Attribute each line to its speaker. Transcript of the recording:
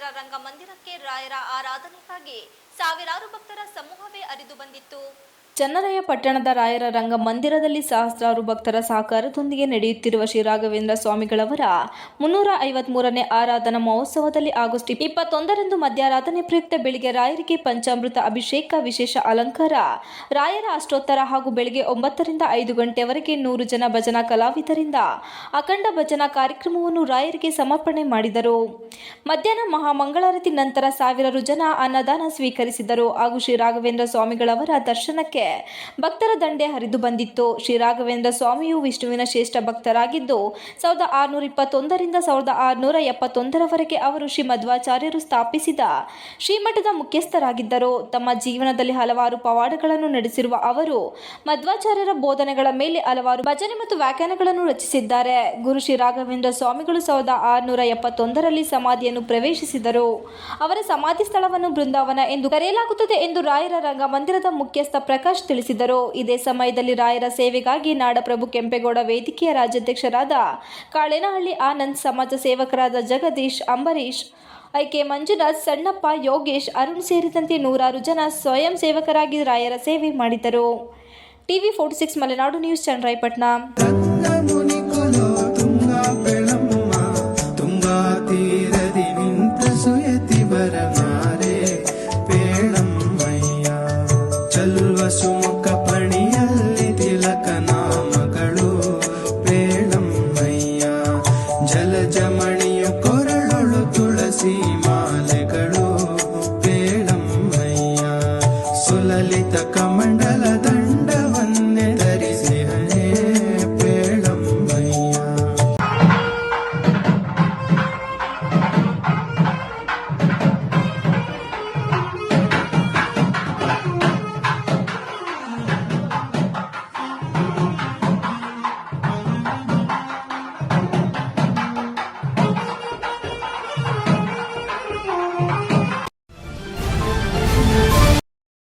Speaker 1: ರಾಯರ ರಂಗಮಂದಿರಕ್ಕೆ ರಾಯರ ಆರಾಧನೆಗಾಗಿ ಸಾವಿರಾರು ಭಕ್ತರ ಸಮೂಹವೇ ಅರಿದು ಬಂದಿತ್ತು. ಚನ್ನರಾಯ ಪಟ್ಟಣದ ರಾಯರ ರಂಗ ಮಂದಿರದಲ್ಲಿ ಸಹಸ್ರಾರು ಭಕ್ತರ ಸಹಕಾರದೊಂದಿಗೆ ನಡೆಯುತ್ತಿರುವ ಶ್ರೀ ರಾಘವೇಂದ್ರ ಸ್ವಾಮಿಗಳವರ ಮುನ್ನೂರ ಐವತ್ಮೂರನೇ ಆರಾಧನಾ ಮಹೋತ್ಸವದಲ್ಲಿ ಆಗಸ್ಟ್ ಇಪ್ಪತ್ತೊಂದರಂದು ಮಧ್ಯಾರಾಧನೆ ಪ್ರಯುಕ್ತ ಬೆಳಿಗ್ಗೆ ರಾಯರಿಗೆ ಪಂಚಾಮೃತ ಅಭಿಷೇಕ, ವಿಶೇಷ ಅಲಂಕಾರ, ರಾಯರ ಅಷ್ಟೋತ್ತರ ಹಾಗೂ ಬೆಳಿಗ್ಗೆ ಒಂಬತ್ತರಿಂದ ಐದು ಗಂಟೆವರೆಗೆ ನೂರು ಜನ ಭಜನಾ ಕಲಾವಿದರಿಂದ ಅಖಂಡ ಭಜನಾ ಕಾರ್ಯಕ್ರಮವನ್ನು ರಾಯರಿಗೆ ಸಮರ್ಪಣೆ ಮಾಡಿದರು. ಮಧ್ಯಾಹ್ನ ಮಹಾಮಂಗಳಾರತಿ ನಂತರ ಸಾವಿರಾರು ಜನ ಅನ್ನದಾನ ಸ್ವೀಕರಿಸಿದರು ಹಾಗೂ ಶ್ರೀ ರಾಘವೇಂದ್ರ ಸ್ವಾಮಿಗಳವರ ದರ್ಶನಕ್ಕೆ ಭಕ್ತರ ದಂಡೆ ಹರಿದು ಬಂದಿತ್ತು. ಶ್ರೀ ರಾಘವೇಂದ್ರ ಸ್ವಾಮಿಯು ವಿಷ್ಣುವಿನ ಶ್ರೇಷ್ಠ ಭಕ್ತರಾಗಿದ್ದು, ಸಾವಿರದ ಆರುನೂರ ಇಪ್ಪತ್ತೊಂದರಿಂದ ಸಾವಿರದ ಆರುನೂರ ಎಪ್ಪತ್ತೊಂದರವರೆಗೆ ಅವರು ಶ್ರೀ ಮಧ್ವಾಚಾರ್ಯರು ಸ್ಥಾಪಿಸಿದ ಶ್ರೀಮಠದ ಮುಖ್ಯಸ್ಥರಾಗಿದ್ದರು. ತಮ್ಮ ಜೀವನದಲ್ಲಿ ಹಲವಾರು ಪವಾಡಗಳನ್ನು ನಡೆಸಿರುವ ಅವರು, ಮಧ್ವಾಚಾರ್ಯರ ಬೋಧನೆಗಳ ಮೇಲೆ ಹಲವಾರು ಭಜನೆ ಮತ್ತು ವ್ಯಾಖ್ಯಾನಗಳನ್ನು ರಚಿಸಿದ್ದಾರೆ. ಗುರು ಶ್ರೀ ರಾಘವೇಂದ್ರ ಸ್ವಾಮಿಗಳು ಸಾವಿರದ ಆರುನೂರ ಎಪ್ಪತ್ತೊಂದರಲ್ಲಿ ಸಮಾಧಿಯನ್ನು ಪ್ರವೇಶಿಸಿದರು. ಅವರ ಸಮಾಧಿ ಸ್ಥಳವನ್ನು ಬೃಂದಾವನ ಎಂದು ಕರೆಯಲಾಗುತ್ತದೆ ಎಂದು ರಾಯರ ರಂಗಮಂದಿರದ ಮುಖ್ಯಸ್ಥ ಪ್ರಕಾಶ್ ತಿಳಿಸಿದರು. ಇದೇ ಸಮಯದಲ್ಲಿ ರಾಯರ ಸೇವೆಗಾಗಿ ನಾಡಪ್ರಭು ಕೆಂಪೇಗೌಡ ವೇದಿಕೆಯ ರಾಜ್ಯಾಧ್ಯಕ್ಷರಾದ ಕಾಳೇನಹಳ್ಳಿ ಆನಂದ್, ಸಮಾಜ ಸೇವಕರಾದ ಜಗದೀಶ್ ಅಂಬರೀಶ್ ಐಕೆ ಮಂಜುನಾಥ್, ಸಣ್ಣಪ್ಪ ಯೋಗೇಶ್, ಅರುಣ್ ಸೇರಿದಂತೆ ನೂರಾರು ಜನ ಸ್ವಯಂ ಸೇವಕರಾಗಿ ರಾಯರ ಸೇವೆ ಮಾಡಿದರು. TV forty six Malenadu news, Channarayapatna.
Speaker 2: ಶಿವಸುಮುಖ ಪಣಿಯಲ್ಲಿ ತಿಲಕ ನಾಮಗಳು. ಪ್ರೇಳಮ್ಮಯ್ಯ ಕೊರಳೊಳು ತುಳಸಿ ಮಾಲೆಗಳು. ಪ್ರೇಳಮ್ಮಯ್ಯ ಸುಲಲಿತ ಕಮಂಡಲ